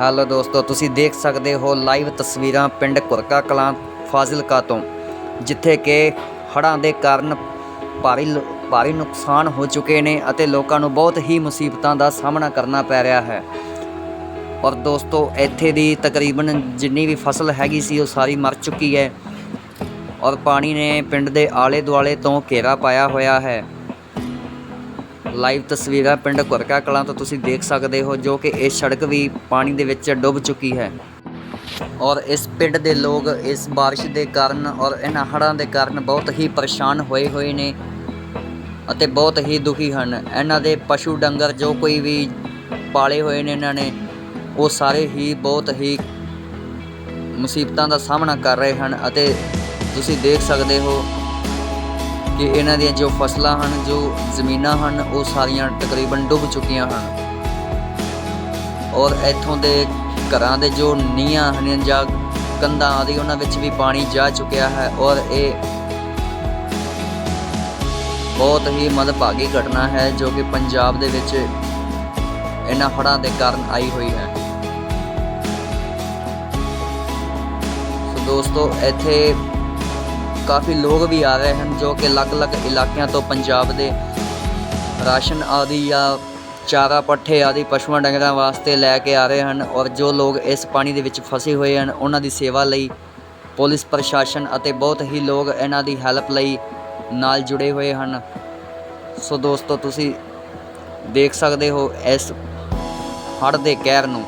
Hello ਦੋਸਤੋ, ਤੁਸੀਂ ਦੇਖ ਸਕਦੇ ਹੋ ਲਾਈਵ ਤਸਵੀਰਾਂ ਪਿੰਡ ਕੁਰਕਾ ਕਲਾਂ ਫਾਜ਼ਿਲਕਾ ਤੋਂ, ਜਿੱਥੇ ਕਿ ਹੜ੍ਹਾਂ ਦੇ ਕਾਰਨ ਭਾਰੀ ਲ- ਭਾਰੀ ਨੁਕਸਾਨ ਹੋ ਚੁੱਕੇ ਨੇ ਅਤੇ ਲੋਕਾਂ ਨੂੰ ਬਹੁਤ ਹੀ ਮੁਸੀਬਤਾਂ ਦਾ ਸਾਹਮਣਾ ਕਰਨਾ ਪੈ ਰਿਹਾ ਹੈ। ਔਰ ਦੋਸਤੋ, ਇੱਥੇ ਦੀ ਤਕਰੀਬਨ ਜਿੰਨੀ ਵੀ ਫਸਲ ਹੈਗੀ ਸੀ, ਉਹ ਸਾਰੀ ਮਰ ਚੁੱਕੀ ਹੈ। ਔਰ ਪਾਣੀ ਨੇ ਪਿੰਡ ਦੇ ਆਲੇ ਦੁਆਲੇ ਤੋਂ ਘੇਰਾ ਪਾਇਆ ਹੋਇਆ ਹੈ। ਲਾਈਵ ਤਸਵੀਰਾਂ ਪਿੰਡ ਕੁਰਕਾ ਕਲਾਂ ਤੋਂ ਤੁਸੀਂ ਦੇਖ ਸਕਦੇ ਹੋ, ਜੋ ਕਿ ਇਹ ਸੜਕ ਵੀ ਪਾਣੀ ਦੇ ਵਿੱਚ ਡੁੱਬ ਚੁੱਕੀ ਹੈ। ਔਰ ਇਸ ਪਿੰਡ ਦੇ ਲੋਕ ਇਸ ਬਾਰਿਸ਼ ਦੇ ਕਾਰਨ ਔਰ ਇਹਨਾਂ ਹੜ੍ਹਾਂ ਦੇ ਕਾਰਨ ਬਹੁਤ ਹੀ ਪਰੇਸ਼ਾਨ ਹੋਏ ਹੋਏ ਨੇ ਅਤੇ ਬਹੁਤ ਹੀ ਦੁਖੀ ਹਨ। ਇਹਨਾਂ ਦੇ ਪਸ਼ੂ ਡੰਗਰ ਜੋ ਕੋਈ ਵੀ ਪਾਲੇ ਹੋਏ ਨੇ ਇਹਨਾਂ ਨੇ, ਉਹ ਸਾਰੇ ਹੀ ਬਹੁਤ ਹੀ ਮੁਸੀਬਤਾਂ ਦਾ ਸਾਹਮਣਾ ਕਰ ਰਹੇ ਹਨ ਅਤੇ ਤੁਸੀਂ ਦੇਖ ਸਕਦੇ ਹੋ ਕਿ ਇਹਨਾਂ ਦੀਆਂ ਜੋ ਫਸਲਾਂ ਹਨ, ਜੋ ਜ਼ਮੀਨਾਂ ਹਨ, ਉਹ ਸਾਰੀਆਂ ਤਕਰੀਬਨ ਡੁੱਬ ਚੁੱਕੀਆਂ ਹਨ। ਔਰ ਇੱਥੋਂ ਦੇ ਘਰਾਂ ਦੇ ਜੋ ਨੀਹਾਂ ਹਨ ਜਾਂ ਕੰਧਾਂ ਆਦਿ, ਉਹਨਾਂ ਵਿੱਚ ਵੀ ਪਾਣੀ ਜਾ ਚੁੱਕਿਆ ਹੈ ਔਰ ਇਹ ਬਹੁਤ ਹੀ ਮਦਭਾਗੀ ਘਟਨਾ ਹੈ ਜੋ ਕਿ ਪੰਜਾਬ ਦੇ ਵਿੱਚ ਇਹਨਾਂ ਹੜ੍ਹਾਂ ਦੇ ਕਾਰਨ ਆਈ ਹੋਈ ਹੈ। ਸੋ ਦੋਸਤੋ, ਇੱਥੇ ਕਾਫੀ ਲੋਕ ਵੀ ਆ ਰਹੇ ਹਨ ਜੋ ਕਿ ਅਲੱਗ-ਅਲੱਗ ਇਲਾਕਿਆਂ ਤੋਂ ਪੰਜਾਬ ਦੇ ਰਾਸ਼ਨ ਆਦਿ ਜਾਂ ਚਾਰਾ ਪੱਠੇ ਆਦਿ ਪਸ਼ੂਆਂ ਡੰਗਰਾਂ ਵਾਸਤੇ ਲੈ ਕੇ ਆ ਰਹੇ ਹਨ ਔਰ ਜੋ ਲੋਕ ਇਸ ਪਾਣੀ ਦੇ ਵਿੱਚ ਫਸੇ ਹੋਏ ਹਨ, ਉਹਨਾਂ ਦੀ ਸੇਵਾ ਲਈ ਪੁਲਿਸ ਪ੍ਰਸ਼ਾਸਨ ਅਤੇ ਬਹੁਤ ਹੀ ਲੋਕ ਇਹਨਾਂ ਦੀ ਹੈਲਪ ਲਈ ਨਾਲ ਜੁੜੇ ਹੋਏ ਹਨ। ਸੋ ਦੋਸਤੋ, ਤੁਸੀਂ ਦੇਖ ਸਕਦੇ ਹੋ ਇਸ ਹੜ੍ਹ ਦੇ ਕਹਿਰ ਨੂੰ।